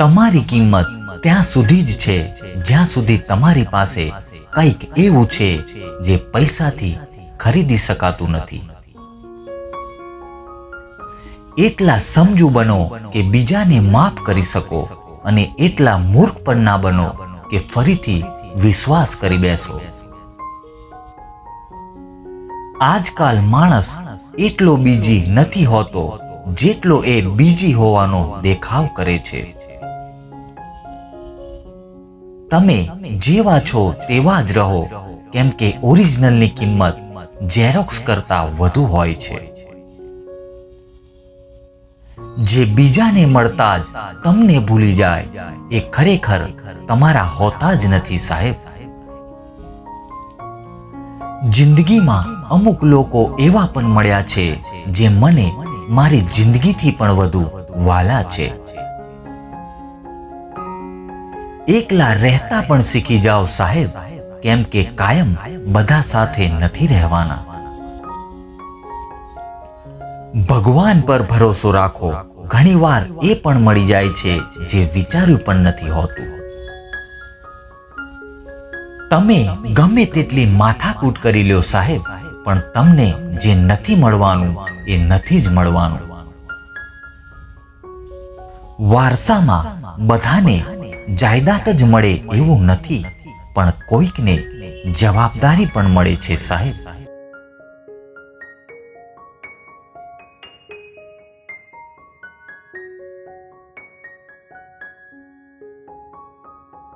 તમારી કિંમત ત્યાં સુધી જ છે. જ્યાં સુધી તમારી પાસે કંઈક એવું છે જે પૈસાથી ખરીદી શકાતું નથી. એટલા સમજુ બનો કે બીજાને માફ કરી શકો અને એટલા મૂર્ખ પણ ના બનો કે ફરીથી વિશ્વાસ કરી બેસો. આજકાલ માણસ એટલો બીજી નથી હોતો જેટલો એ બીજી હોવાનો દેખાવ કરે છે. તમે જેવા છો તેવા જ રહો, કેમ કે ઓરિજિનલની કિંમત ઝેરોક્સ કરતા વધુ હોય છે. જે બીજાને મળતા જ તમને ભૂલી જાય, એ ખરેખર તમારા હોતા જ નથી સાહેબ. જિંદગીમાં અમુક લોકો એવા પણ મળ્યા છે, જે મને મારી જિંદગીથી પણ વધુ વાલા છે. એકલા રહેતા પણ શીખી જાઓ સાહેબ, કેમ કે કાયમ બધા સાથે નથી રહેવાના. ભગવાન પર ભરોસો રાખો. ઘણીવાર એ પણ મળી જાય છે જે વિચાર્યું પણ નથી હોતું. તમે ગમે તેટલી માથાકૂટ કરી લ્યો સાહેબ, પણ તમને જે નથી મળવાનું એ નથી જ મળવાનું. વારસામાં બધાને જાયદાદ જ મળે એવું નથી. પણ કોઈકને જવાબદારી પણ મળે છે સાહેબ.